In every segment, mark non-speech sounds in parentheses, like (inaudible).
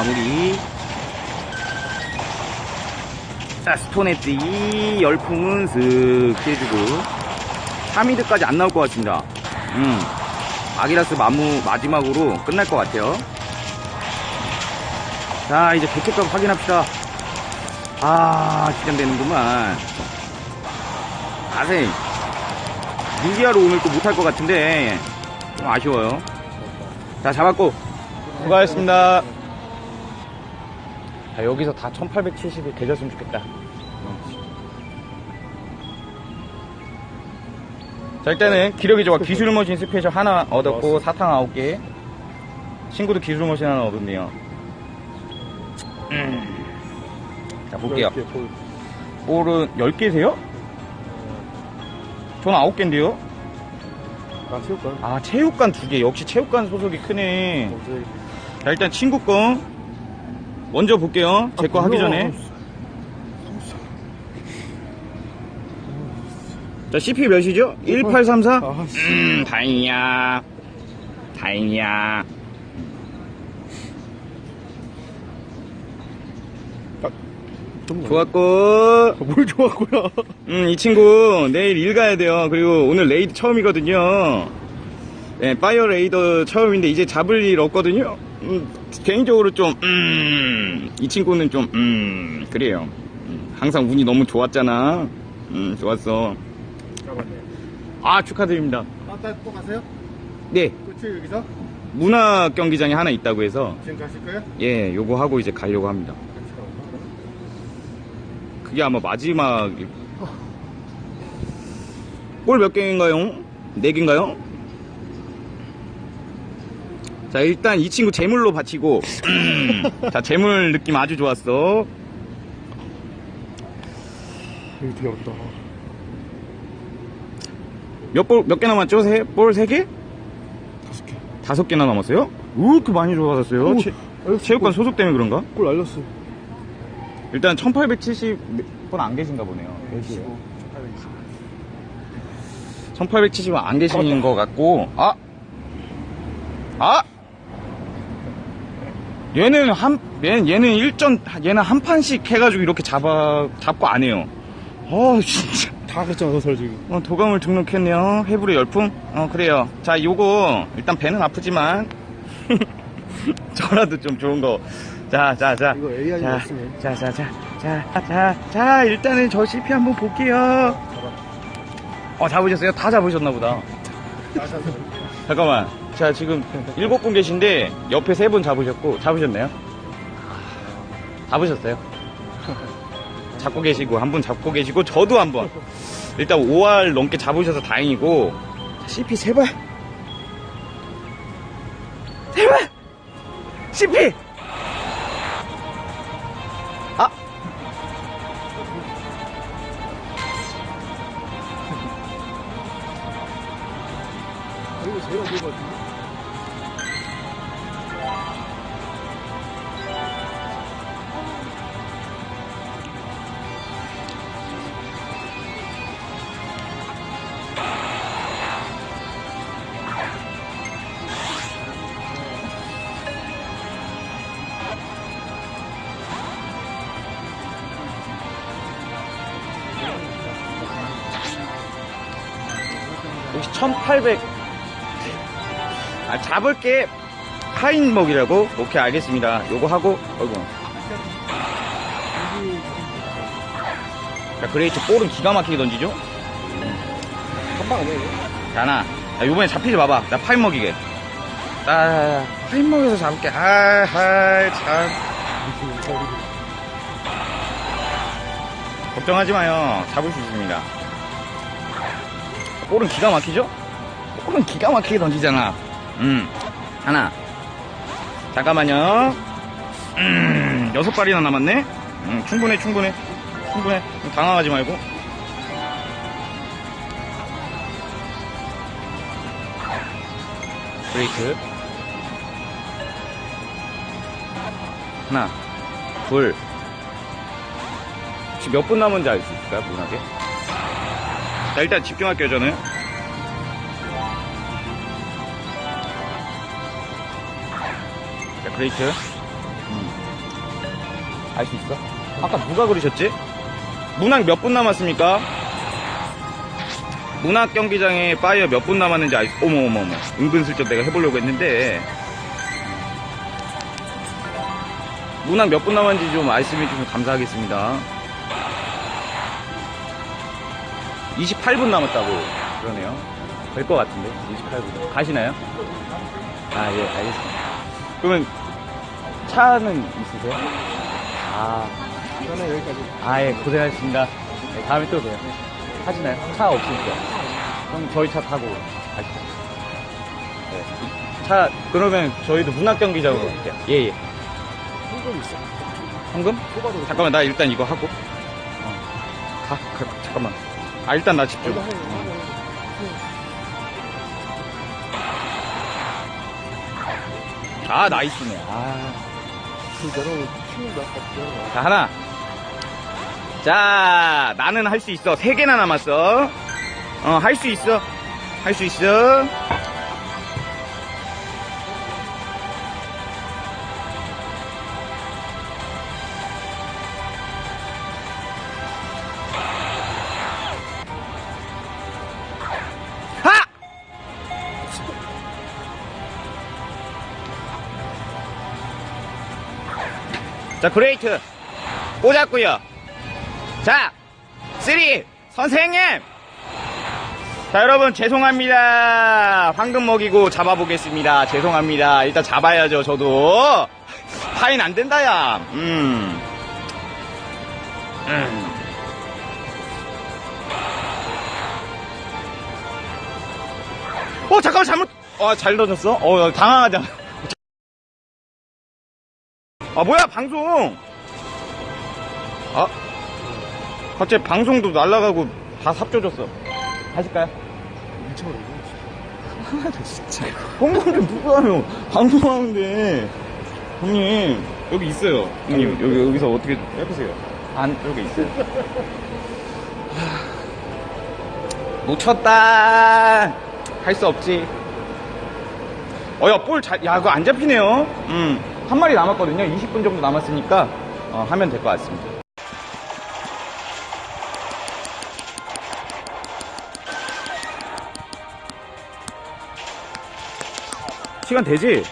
마무리. 자, 스톤엣지 열풍은 슥 피해주고. 3위드까지 안 나올 것 같습니다. 음. 아기라스 마무, 마지막으로 끝날 것 같아요. 자, 이제 개체값 확인합시다. 아, 긴장되는구만. 아생. 루기아로 오늘 또 못할 것 같은데, 좀 아쉬워요. 자, 잡았고. 수고하셨습니다. 자, 여기서 다 1870이 되셨으면 좋겠다. 자, 일단은 기력이 좋아. 기술머신 스페셜 하나 얻었고, 사탕 9개. 친구도 기술머신 하나 얻었네요. 음. 자, 볼게요. 볼. 볼은 10개세요? 저는 9개인데요? 아, 체육관. 아, 체육관 2개. 역시 체육관 소속이 크네. 자, 일단 친구 거 먼저 볼게요. 제 거 하기 전에. 자, CP 몇이죠? 1834? 아, 씨. 음, 다행이야. 다행이야. 좀 좋았고. 뭘 좋아하고요? 음, 이 친구 내일 일 가야 돼요. 그리고 오늘 레이드 처음이거든요. 네, 파이어 레이더 처음인데 이제 잡을 일 없거든요. 음, 개인적으로 좀, 음, 이 친구는 좀, 음, 그래요. 음, 항상 운이 너무 좋았잖아. 음, 좋았어. 아, 축하드립니다. 아, 따 또 가세요? 네, 끝이 여기서? 문화 경기장에 하나 있다고 해서, 지금 가실 거예요? 예, 요거 하고 이제 가려고 합니다. 같이? 그게 아마 마지막, 골몇 개인가요? 네 개인가요? 자, 일단 이 친구 재물로 바치고, 자, 재물 느낌 아주 좋았어. 여기 되게 어렵다. 몇 볼, 몇 개 남았죠? 세, 볼세 개? 다섯 개. 다섯 개나 남았어요? 왜 이렇게 많이 좋아졌어요? 오, 체, 알렸어. 체육관 소속 때문에 그런가? 골 날렸어. 일단 1870분 안 계신가 보네요. 1870은 안 계신 것 같고, 아! 아! 얘는 한, 얘는, 얘는 일전, 얘는 한 판씩 해가지고 이렇게 잡아, 잡고 안 해요. 어, 진짜. (laughs) 다 그랬잖아, 설 지금. 어, 도감을 등록했네요. 해불의 열풍? 어, 그래요. 자, 요거, 일단 배는 아프지만, (laughs) 저라도 좀 좋은 거. 자, 자, 자. 이거 AI 자. 자, 자, 자, 자, 자, 자, 일단은 저 CP 한번 볼게요. 어, 잡으셨어요? 다 잡으셨나 보다. 잠깐만. 자, 지금 일곱 분 계신데, 옆에 세 분 잡으셨고, 잡으셨나요? 잡으셨어요? 잡고 계시고, 한 분 잡고 계시고, 저도 한 번. 일단 5알 넘게 잡으셔서 다행이고, CP 제발! 제발! CP! 1800 아, 잡을게. 파인 먹이라고? 오케이 알겠습니다. 요거 하고 어이구. 자 그레이트 볼은 기가 막히게 던지죠? 한방 아니야, 이거? 자나 야, 요번에 잡히지 마봐. 나 파인 먹이게. 아 파인 먹여서 잡을게. 아참. (laughs) 걱정하지 마요. 잡을 수 있습니다 볼은 기가 막히죠? 볼은 기가 막히게 던지잖아. 음 하나. 잠깐만요. 음 여섯 발이나 남았네? 음 충분해 충분해. 충분해. 당황하지 말고. 브레이크. 하나 둘. 지금 몇 분 남은지 알 수 있을까요 분하게 자 일단 집중할게요 저는 자 그레이트 음. 알수 있어? 아까 누가 그러셨지? 문학 몇 분 남았습니까? 문학 경기장에 파이어 몇 분 남았는지 알 수, 어머, 어머, 어머. 은근슬쩍 내가 해보려고 했는데. 문학 몇 분 남았는지 좀 말씀해 주시면 감사하겠습니다. 28분 남았다고 그러네요. 될 것 같은데, 28분. 가시나요? 아, 예, 알겠습니다. 그러면 차는 있으세요? 아, 저는 여기까지. 아, 예, 고생하셨습니다. 네, 다음에 또 봬요. 하시나요? 차 없으니까. 그럼 저희 차 타고 가시죠. 네. 차, 그러면 저희도 문학경기장으로 갈게요. 예, 예. 현금 있어. 현금? 잠깐만, 나 일단 이거 하고. 어. 가, 가, 잠깐만. 아, 일단 나 집중. 하고. 아, 나이스네. 아. 너는 키운다. 아까 자, 하나. 자, 나는 할 수 있어. 세 개나 남았어. 어, 할 수 있어. 할 수 있어. 자, 그레이트. 꽂았고요 자, 쓰리. 선생님. 자, 여러분, 죄송합니다. 황금 먹이고 잡아보겠습니다. 죄송합니다. 일단 잡아야죠, 저도. 파인 안 된다, 야. 음. 음. 어, 잠깐만, 잘못. 어, 잘 던졌어? 어, 당황하자. 아, 뭐야, 방송. 아, 갑자기 방송도 날라가고 다 삽조졌어. 하실까요? 미쳐버리고. 진짜. 홍보를 누가 하요 방송하는데. 형님, 여기 있어요. 형님, 여기, 여기서 어떻게 해보세요. 안, 여기 있어요. 하, 놓쳤다. 할 수 없지. 어, 야, 볼 잘, 야, 그거 안 잡히네요. 음, 한 마리 남았거든요. 20분 정도 남았으니까, 어, 하면 될 것 같습니다. 시간 되지?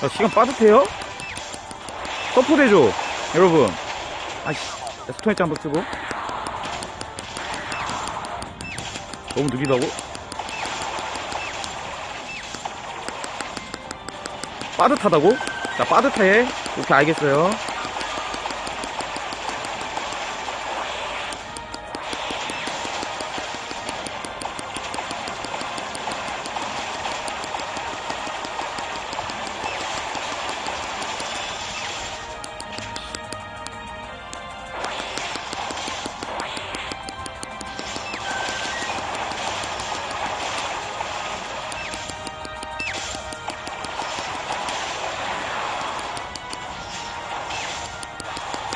자, 시간 빠듯해요? 서포트해줘, 여러분. 아이씨, 자, 스톤했지 한번 쓰고. 너무 느리다고? 빠듯하다고? 자, 빠듯해. 오케이, 알겠어요.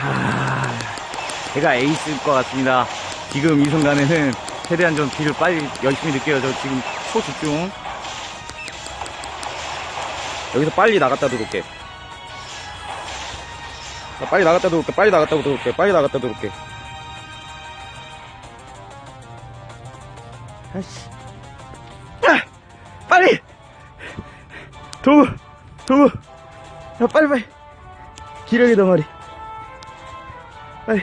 아, 제가 에이스일 것 같습니다. 지금 이 순간에는 최대한 좀 뒤를 빨리 열심히 느껴요. 저 지금 초집중. 여기서 빨리 나갔다 들어올게. 자, 빨리 나갔다 들어올게. 빨리 나갔다 들어올게. 빨리 나갔다 들어올게. 아씨. 아! 빨리! 도구! 도구! 야, 빨리, 빨리! 기력의 덩어리. 빨리.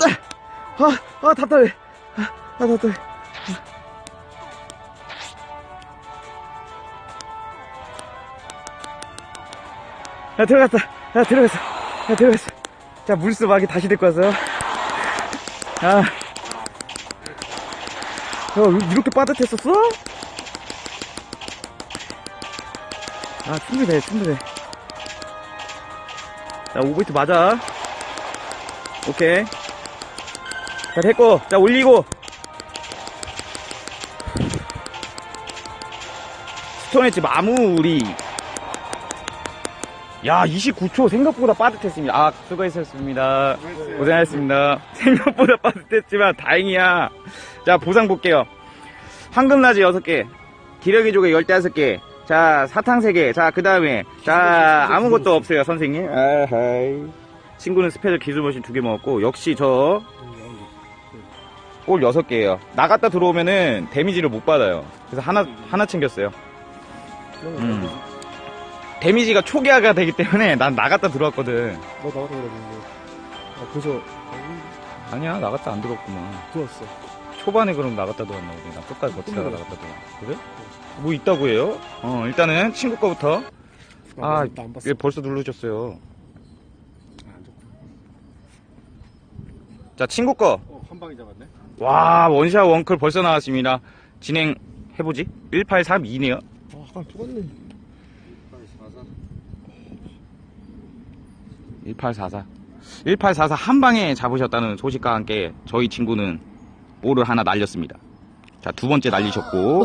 아, 아, 아, 답답해. 아, 아, 답답해. 야, 들어갔다. 야, 들어갔어. 야, 들어갔어. 자, 물수 막이 다시 데리고 왔어. 아. 야, 이렇게 빠듯했었어? 아, 충분해, 충분해. 자, 오버히트 맞아. 오케이. 자, 됐고. 자, 올리고. 스톤 엣지 마무리. 야, 29초 생각보다 빠듯했습니다. 아, 수고하셨습니다. 고생하셨습니다. 생각보다 빠듯했지만 다행이야. 자, 보상 볼게요. 황금라지 6개, 기러기 조개 15개, 자, 사탕 3개, 자, 그 다음에, 자, 아무것도 없어요, 선생님. 아하이. 친구는 스페셜 기술머신 2개 먹었고, 역시 저, 골 6개예요. 나갔다 들어오면은 데미지를 못 받아요. 그래서 하나, 하나 챙겼어요. 음. 데미지가 초기화가 되기 때문에 난 나갔다 들어왔거든. 너 나가라 그러는데. 아, 그래서, 아, 아니야, 나갔다 안 들어왔구만. 들어왔어. 초반에 그럼 나갔다 들어왔나 보네. 나 끝까지 버티다가 나갔다 들어왔 그래? 뭐 있다고 해요? 어, 일단은 친구 거부터. 아, 나안 봤어. 왜 벌써 누르셨어요? 아. 자, 친구 거. 어, 한 방에 잡았네. 와, 원샷 원클 벌써 나왔습니다. 진행해보지? 1832네요. 아, 아까 똑같네. 1844. 1844 한 방에 잡으셨다는 소식과 함께 저희 친구는 볼을 하나 날렸습니다. 자, 두 번째 날리셨고.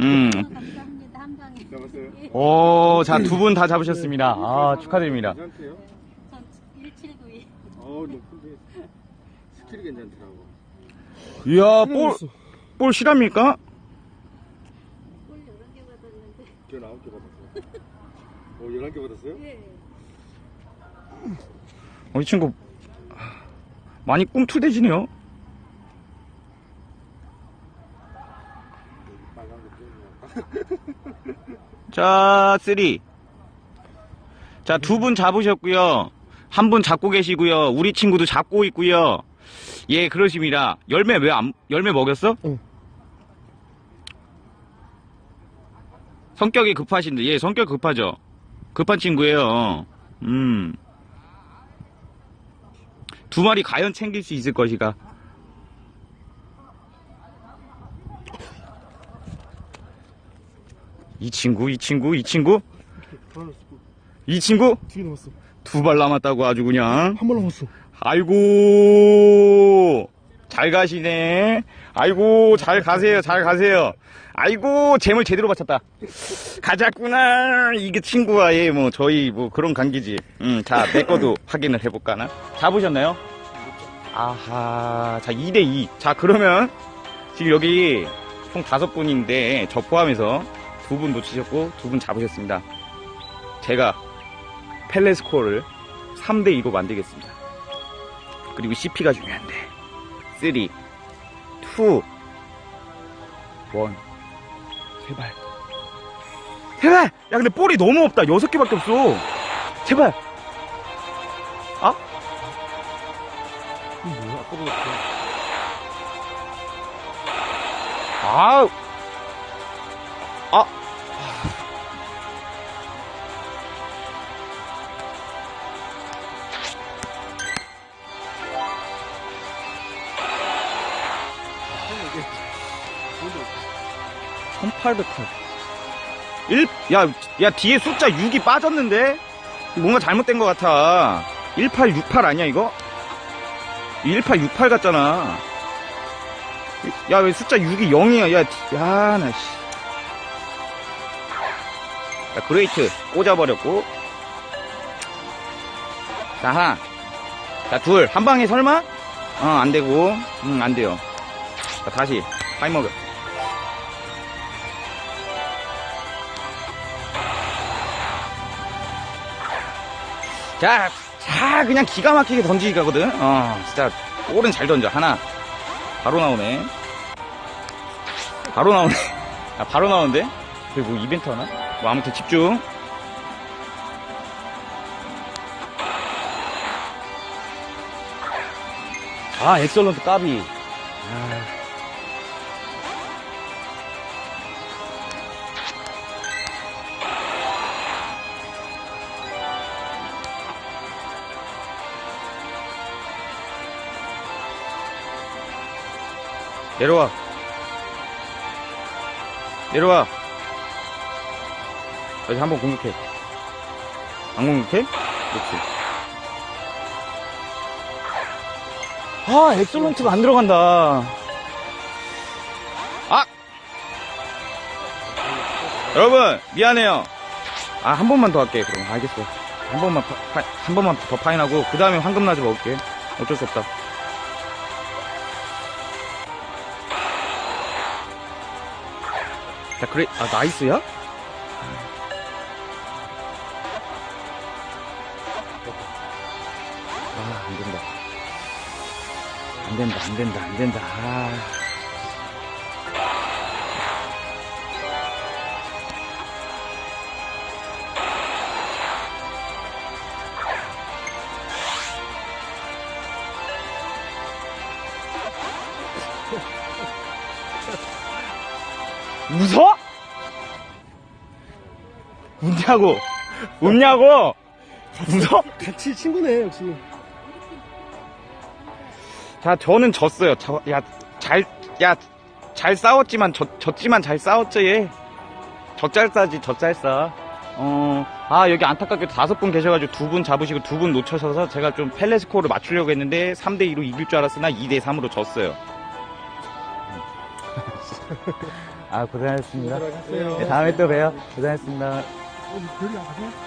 음. 감사합니다. 한 방에. 잡았어요? 오, 자, 두 분 다 잡으셨습니다. 아, 축하드립니다. 괜찮대요? 전 1792. 어우, 높은데. 스킬이 괜찮더라고. 이야, 볼, 볼 실합니까? 꿀 여러 개 받았는데. 저 9개 받았어요. 어, 11개 받았어요? 예. 우리 친구, 많이 꿈틀대지네요. 빨간 거 좀. (laughs) 자, 쓰리. 자, 두 분 잡으셨고요. 한 분 잡고 계시고요. 우리 친구도 잡고 있고요. 예, 그러십니다. 열매 왜 안, 열매 먹였어? 응. 성격이 급하신데, 예, 성격 급하죠. 급한 친구예요. 음. 두 마리 과연 챙길 수 있을 것이가. 이 친구, 이 친구, 이 친구, 이 친구 두개 남았어. 두 발 남았다고 아주 그냥. 한번 남았어. 아이고 잘 가시네. 아이고 잘 가세요, 잘 가세요. 아이고 재물 제대로 바쳤다. 가자꾸나 이게 친구와의 뭐 저희 뭐 그런 관계지. 음, 자내 거도 확인을 해볼까나. 잡으셨나요? 아하, 자 2대 2. 자 그러면 지금 여기 총 다섯 분인데 저 포함해서 두 분 놓치셨고 두 분 잡으셨습니다. 제가 펠레스코어를 3대 2로 만들겠습니다. 그리고 CP가 중요한데 3 2 1 제발 제발 야 근데 볼이 너무 없다 6개밖에 없어 제발 아? 이거 뭐야? 아까보다 더. 아 아. 1800칼 1, 야, 야, 뒤에 숫자 6이 빠졌는데? 뭔가 잘못된 것 같아. 1868 아니야, 이거? 1868 같잖아. 야, 왜 숫자 6이 0이야? 야, 디- 야, 나, 씨. 자, 그레이트 꽂아버렸고. 자, 하나. 자, 둘. 한 방에 설마? 어, 안 되고. 응, 안 돼요. 자, 다시. 타이머그. 자, 자, 그냥 기가 막히게 던지기 가거든. 어, 진짜, 볼은 잘 던져. 하나. 바로 나오네. 바로 나오네. (laughs) 아, 바로 나오는데? 그게 뭐 이벤트 하나? 뭐 아무튼 집중. 아, 엑설런트 까비. 아. 내려와. 내려와. 여기 한번 공격해. 안 공격해? 그렇지. 아, 엑설런트가 안 들어간다. 아! 여러분, 미안해요. 아, 한 번만 더 할게, 그럼. 알겠어. 한 번만 파, 파- 한 번만 더 파인하고 그 다음에 황금라지 먹을게. 어쩔 수 없다. 자 그래 아 나이스야? 아 안된다. 안된다 안된다 안된다. 아. 웃어? 웃냐고? 웃냐고? 웃어? 같이 친구네, 역시. 자, 저는 졌어요. 저, 야, 잘, 야, 잘 싸웠지만, 졌, 졌지만 잘 싸웠죠, 얘. 젖잘 싸지, 젖잘 싸. 어, 아, 여기 안타깝게 다섯 분 계셔가지고 두 분 잡으시고 두 분 놓쳐셔서 제가 좀 펠레 스코어를 맞추려고 했는데 3대2로 이길 줄 알았으나 2대3으로 졌어요. 아, 고생하셨습니다. 네, 다음에 또 봬요. 고생하셨습니다. 어디 별이 안 가세요?